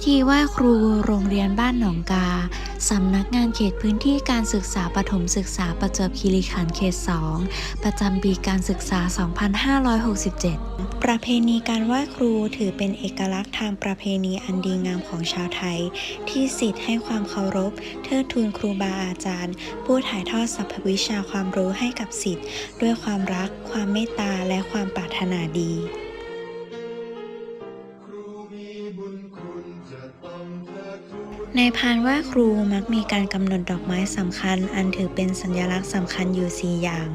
พิธีไหว้ครูโรงเรียนบ้านหนองกา สำนักงานเขตพื้นที่การศึกษาปฐมศึกษาประจวบคีรีขันธ์เขต 2 ประจำปีการศึกษา 2567 ประเพณีการไหว้ครูถือเป็นเอกลักษณ์ทางประเพณีอันดีงามของชาวไทย ที่สิทธิ์ให้ความเคารพ เทิดทูนครูบาอาจารย์ ผู้ถ่ายทอดสรรพวิชาความรู้ให้กับสิทธิ์ ด้วยความรัก ความเมตตาและความปรารถนาดี ในพานไหว้ครูมักมีการกำหนดดอกไม้สำคัญ อันถือเป็นสัญลักษณ์สำคัญอยู่ 4 อย่าง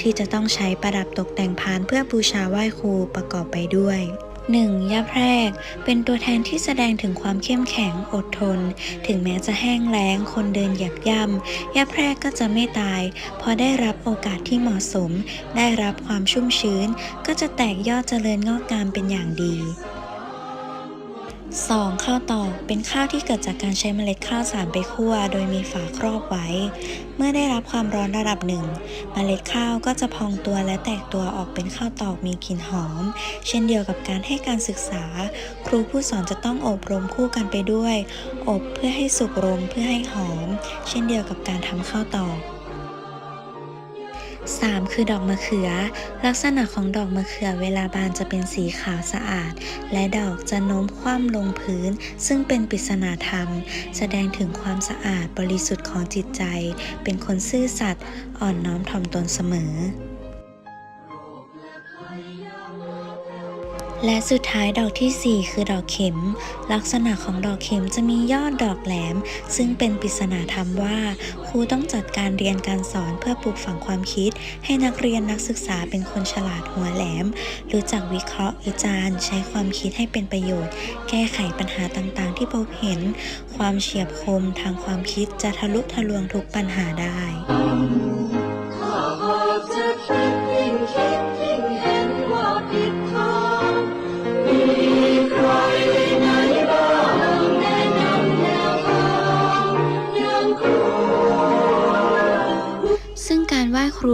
ที่จะต้องใช้ประดับตกแต่งพานเพื่อบูชาไหว้ครูประกอบไปด้วย 1. ย่าแพรก เป็นตัวแทนที่แสดงถึงความเข้มแข็งอดทน ถึงแม้จะแห้งแล้ง คนเดินหยียบย่ำย่าแพรกก็จะไม่ตายพราะได้รับโอกาสที่เหมาะสม ได้รับความชุ่มชื้น ก็จะแตกยอดเจริญงอกงามเป็นอย่างดี 2. ข้าวตอกเป็นข้าวที่เกิดจากการใช้เมล็ดข้าวสารไปคั่ว โดยมีฝาครอบไว้ เมื่อได้รับความร้อนระดับหนึ่ง เมล็ดข้าวก็จะพองตัวและแตกตัวออกเป็นข้าวตอกมีกลิ่นหอม เช่นเดียวกับการให้การศึกษา ครูผู้สอนจะต้องอบรมคู่กันไปด้วย อบเพื่อให้สุกรมเพื่อให้หอม เช่นเดียวกับการทำข้าวตอก 3. คือดอกมะเขือ ลักษณะของดอกมะเขือเวลาบานจะเป็นสีขาวสะอาด และดอกจะโน้มคว่ำลงพื้น ซึ่งเป็นปริศนาธรรม แสดงถึงความสะอาดบริสุทธิ์ของจิตใจ เป็นคนซื่อสัตย์อ่อนน้อมถ่อมตนเสมอ และสุดท้ายดอกที่ 4 คือดอกเข็ม ลักษณะของดอกเข็มจะมียอดดอกแหลม ซึ่งเป็นปริศนาธรรมว่า ครูต้องจัดการเรียนการสอนเพื่อปลูกฝังความคิด ให้นักเรียนนักศึกษาเป็นคนฉลาดหัวแหลม รู้จักวิเคราะห์วิจารณ์ ใช้ความคิดให้เป็นประโยชน์ แก้ไขปัญหาต่างๆ ที่พบเห็น ความเฉียบคมทางความคิดจะทะลุทะลวงทุกปัญหาได้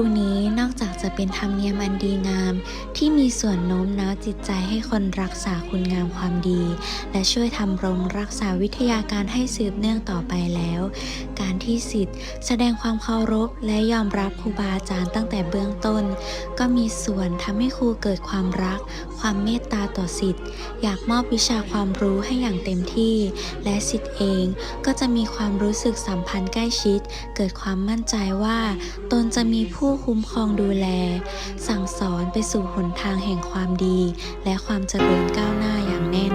รูนี้นอกจากจะเป็นธรรมเนียมอันดีงาม ที่มีส่วนโน้มน้าวจิตใจให้คนรักษาคุณงามความดี และช่วยทำรงรักษาวิทยาการให้สืบเนื่องต่อไปแล้ว การที่สิทธิ์แสดงความเคารพและยอมรับครูบาอาจารย์ตั้งแต่เบื้องต้น ก็มีส่วนทำให้ครูเกิดความรัก ความเมตตาต่อสิทธิ์อยากมอบวิชาความรู้ให้อย่างเต็มที่ และสิทธิ์เองก็จะมีความรู้สึกสัมพันธ์ใกล้ชิด เกิดความมั่นใจว่า ตนจะมีผู้คุ้มครองดูแล สั่งสอนไปสู่หนทางแห่งความดี และความเจริญก้าวหน้าอย่างแน่